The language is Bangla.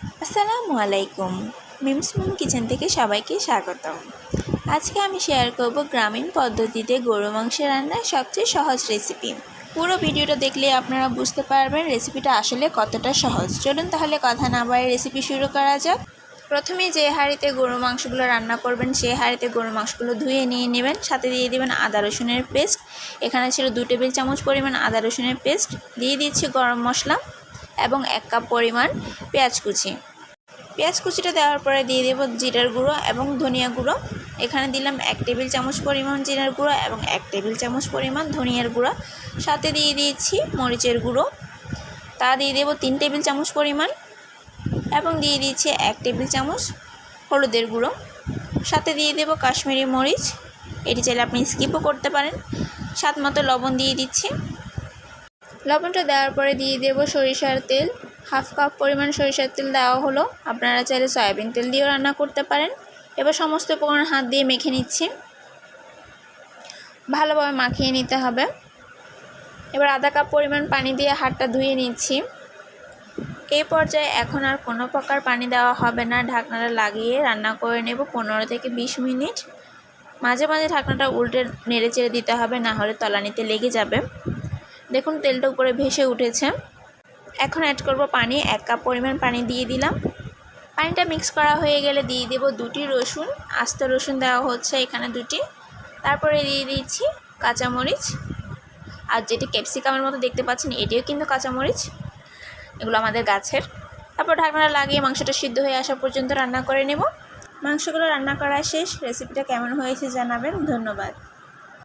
আসসালামু আলাইকুম। মিমস মুন কিচেন থেকে সবাইকে স্বাগতম। আজকে আমি শেয়ার করব গ্রামীণ পদ্ধতিতে গরু মাংসের রান্নার সবচেয়ে সহজ রেসিপি। পুরো ভিডিওটা দেখলে আপনারা বুঝতে পারবেন রেসিপিটা আসলে কতটা সহজ। চলুন তাহলে কথা না বাড়ি রেসিপি শুরু করা যাক। প্রথমে যে হাঁড়িতে গরু মাংসগুলো রান্না করবেন, সেই হাঁড়িতে গরু মাংসগুলো ধুয়ে নিয়ে নেবেন। সাথে দিয়ে দিবেন আদা রসুনের পেস্ট। এখানে ছিল দু টেবিল চামচ পরিমাণ আদা রসুনের পেস্ট। দিয়ে দিচ্ছি গরম মশলা। এবং এক কাপ পরিমাণ পেঁয়াজ কুচি। পেঁয়াজ কুচিটা দেওয়ার পরে দিয়ে দেবো জিরার গুঁড়ো এবং ধনিয়া গুঁড়ো। এখানে দিলাম এক টেবিল চামচ পরিমাণ জিরার গুঁড়ো এবং এক টেবিল চামচ পরিমাণ ধনিয়ার গুঁড়ো। সাথে দিয়ে দিয়েছি মরিচের গুঁড়ো। তা দিয়ে দেবো তিন টেবিল চামচ পরিমাণ এবং দিয়ে দিচ্ছি এক টেবিল চামচ হলুদের গুঁড়ো। সাথে দিয়ে দেবো কাশ্মীরি মরিচ। এটি চাইলে আপনি স্কিপও করতে পারেন। স্বাদ মতো লবণ দিয়ে দিচ্ছি। লবণটা দেওয়ার পরে দিয়ে দেবো সরিষার তেল। হাফ কাপ পরিমাণ সরিষার তেল দেওয়া হলো। আপনারা চাইলে সয়াবিন তেল দিয়েও রান্না করতে পারেন। এবার সমস্ত উপকরণ হাত দিয়ে মেখে নিচ্ছি। ভালোভাবে মাখিয়ে নিতে হবে। এবার আধা কাপ পরিমাণ পানি দিয়ে হাতটা ধুয়ে নিচ্ছি। এই পর্যায়ে এখন আর কোনো প্রকার পানি দেওয়া হবে না। ঢাকনাটা লাগিয়ে রান্না করে নেব পনেরো থেকে বিশ মিনিট। মাঝে মাঝে ঢাকনাটা উল্টে নেড়ে চেড়ে দিতে হবে, না হলে তলানিতে লেগে যাবে। দেখুন, তেলটা উপরে ভেসে উঠেছে। এখন অ্যাড করব পানি, এক কাপ পরিমাণ পানি দিয়ে দিলাম। পানিটা মিক্স করা হয়ে গেলে দিয়ে দেব দুটি রসুন। আস্ত রসুন দেওয়া হচ্ছে এখানে দুটি। তারপরে দিয়ে দিচ্ছি কাঁচামরিচ। আর যেটি ক্যাপসিকামের মতো দেখতে পাচ্ছেন, এটিও কিন্তু কাঁচামরিচ। এগুলো আমাদের গাছের। তারপর ঢাকনাটা লাগিয়ে মাংসটা সিদ্ধ হয়ে আসা পর্যন্ত রান্না করে নেব। মাংসগুলো রান্না করা শেষ। রেসিপিটা কেমন হয়েছে জানাবেন। ধন্যবাদ।